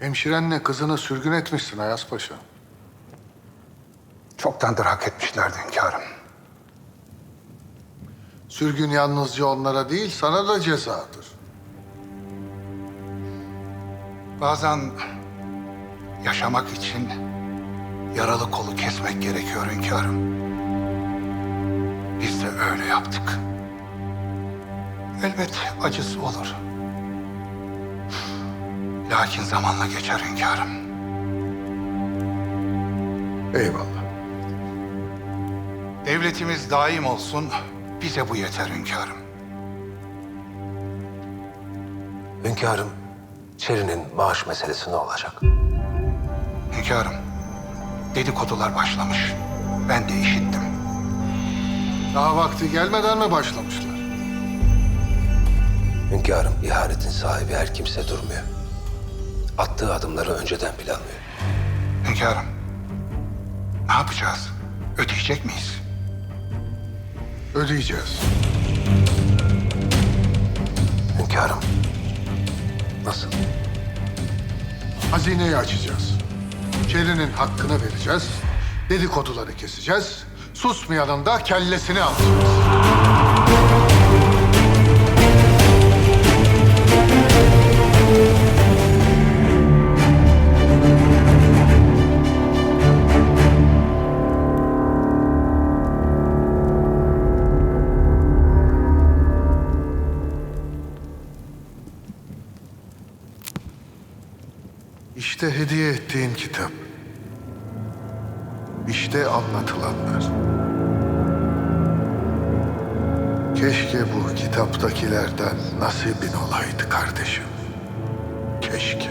Hemşirenle kızını sürgün etmişsin Ayas Paşa. Çoktandır hak etmişlerdi hünkârım. Sürgün yalnızca onlara değil, sana da cezadır. Bazen yaşamak için yaralı kolu kesmek gerekiyor hünkârım. Biz de öyle yaptık. Elbet acısı olur. Lakin zamanla geçer hünkârım. Eyvallah. Devletimiz daim olsun, bize bu yeter hünkârım. Hünkârım, Çeri'nin maaş meselesi ne olacak? Hünkârım, dedikodular başlamış. Ben de işittim. Daha vakti gelmeden mi başlamışlar? Hünkârım, ihanetin sahibi her kimse durmuyor. Attığı adımları önceden planlıyor. Hünkârım, ne yapacağız? Ödeyecek miyiz? Ödeyeceğiz. Hünkârım, nasıl? Hazineyi açacağız. Çeri'nin hakkını vereceğiz. Dedikoduları keseceğiz. Susmayanın da kellesini alacağız. İşte hediye ettiğin kitap. İşte anlatılanlar. Keşke bu kitaptakilerden nasibin olaydı kardeşim. Keşke.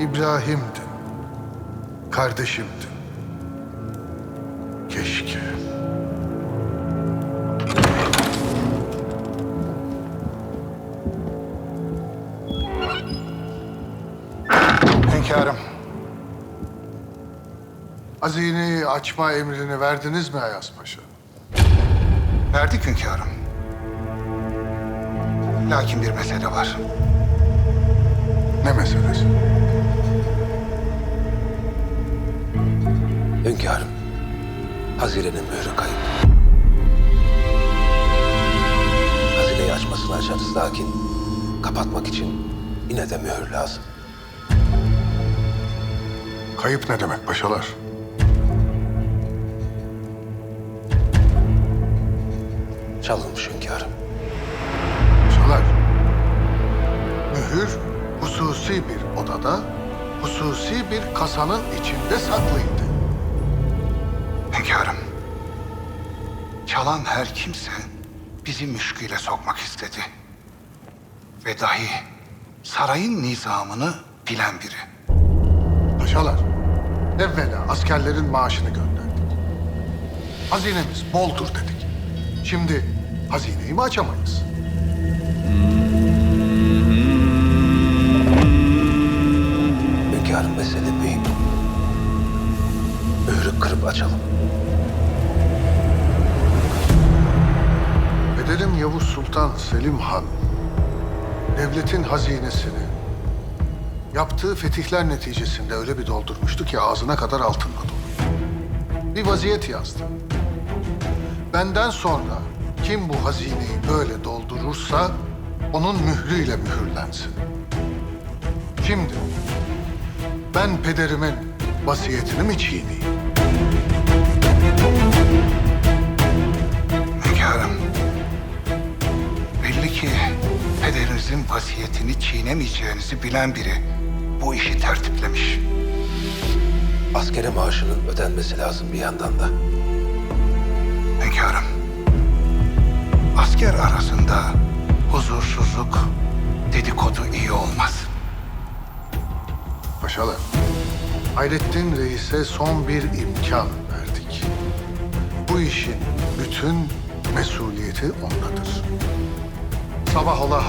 İbrahim'din. Kardeşimdin. Keşke. Hünkârım, Hazineyi açma emrini verdiniz mi Ayas Paşa? verdik hünkârım. Lakin bir mesele var. Ne meselesi? Hünkârım, hazinenin mührü kayıp. Hazineyi açmasını açarız lakin kapatmak için yine de mühür lazım. Kayıp ne demek paşalar? Çalınmış hünkârım. Paşalar. Mühür hususi bir odada, hususi bir kasanın içinde saklıydı. Hünkârım, çalan her kimse bizi müşküle sokmak istedi. Ve dahi sarayın nizamını bilen biri. Paşalar, evvela askerlerin maaşını gönderdik. Hazinemiz boldur dedik. Şimdi hazineyi mi açamayız? Hünkârım mesele mühim. Mührü kırıp açalım. Bedelim Yavuz Sultan Selim Han, devletin hazinesini yaptığı fetihler neticesinde öyle bir doldurmuştu ki ağzına kadar altınla dolu. Bir vaziyet yazdı. Benden sonra kim bu hazineyi böyle doldurursa onun mührüyle mühürlensin. Şimdi ben pederimin vasiyetini mi çiğneyim? Hünkârım, belli ki pederinizin vasiyetini çiğnemeyeceğinizi bilen biri bu işi tertiplemiş. Askere maaşının ödenmesi lazım bir yandan da. Hünkârım, asker arasında huzursuzluk, dedikodu iyi olmaz. Paşalar, Hayrettin Reis'e son bir imkan verdik. Bu işin bütün mesuliyeti ondadır. Sabah ola